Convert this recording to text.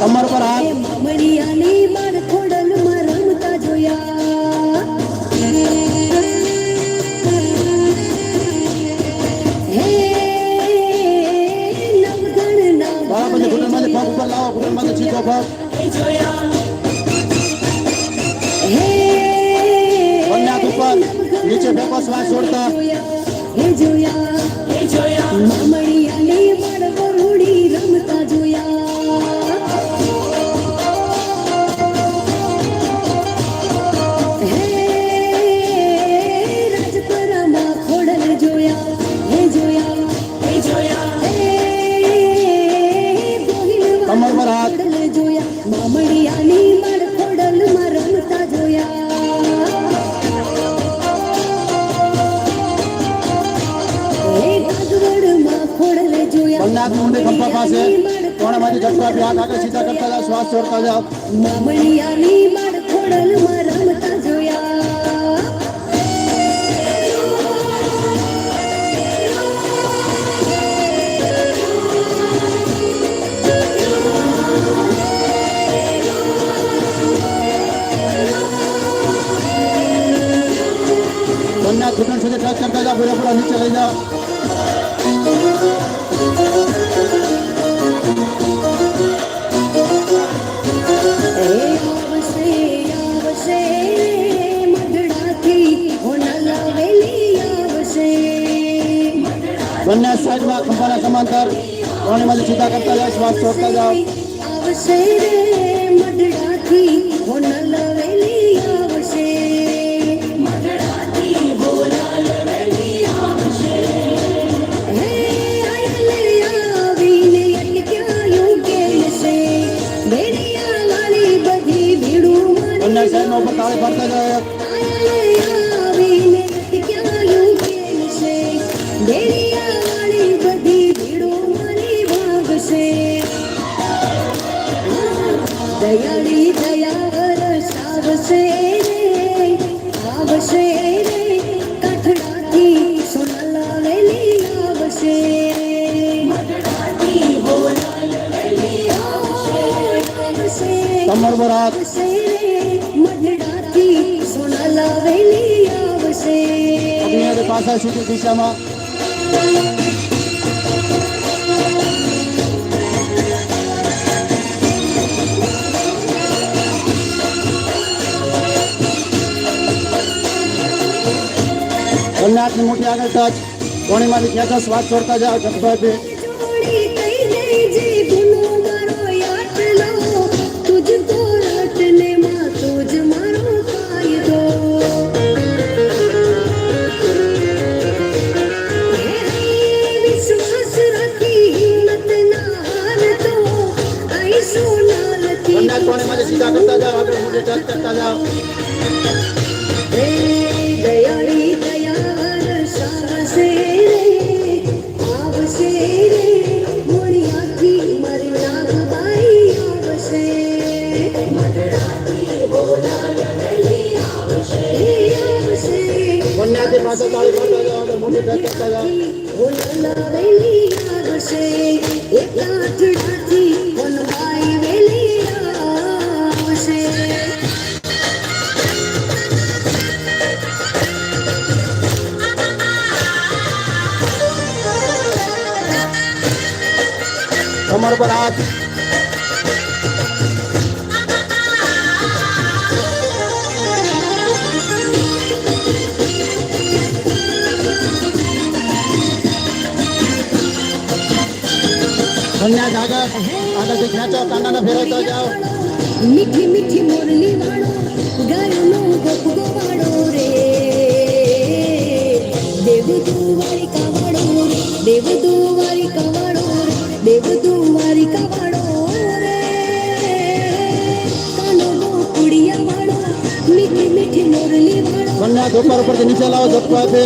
કમર પર હાથ. મણિયાની માર ખોડલમાં રમતા જોયા. હે નવગણ ના બાળા બધે ઘૂંટણમાંથી પગ ઉપર લાવો ઘૂંટણ નીચે ફેંકો શ્વાસ છોડતા. જોયા બંને હાથ ઊંડી ખંભા પાસે કોણામાંથી ઝટકો આપી હાથ આગળ સીધા કરતા જાઓ શ્વાસ છોડતા જાઓ મામડિયાની બાર ખોડલમાં રમતા જોયા બંને હાથ ઘૂંટણ સુધી ટચ કરતા જાઓ પૂરેપૂરા નીચે લઈ જાઓ બંને સાઈડમાં ખંભાના સમાંતર કોણીમાંથી સીધા કરતા જાઓ શ્વાસ છોડતા જાઓ આવશે રે મઢડાથી હોના લાવેલી આવશે વરસે દયાળી દયા વરસ આવશે રે આવશે રે કઠડાથી સોનાલાલ લઈ આવશે. કમર બરાત મઢડાથી સોના લાવેલી આવશે પાછા સુધી દિશામાં. બંને હાથની મુઠ્ઠી આગળ ટચ કોણીમાંથી ખેંચો શ્વાસ છોડતા જાઓ ઝટકો આપી જોડી કઈ દેજે ગુનો મારો આટલો તુજકો રટને માં તુજ મારો કાયદો હે વિશ્વાસ રાખી હિંમત ના હારતો આઈ સોનાલથી બંને હાથ કોણીમાંથી સીધા કરતા જાઓ આગળ મુઠ્ઠી ટચ કરતા જાઓ தாதி மாதா தாதி மாதா தாதி முனி தாதி தாதா உன்னலாவை நீயாகஷே எக்காற்று காற்றி உன்மாய் வெளியாகஷே कमर पर हाथ धन्या जागर आता ना कानाला तो जाओ। मीठी मीठी मुरली वाणो नो गोप गोवाडो रे। देव दुवारी कवाडो रे देव दुवारी कवाडो रे देव दुवारी कवाडो रे। कानो दो कुडिया वाणो मीठी मीठी मुरली वाणो धन्या झोपावर पर नीचे लाओ जप पे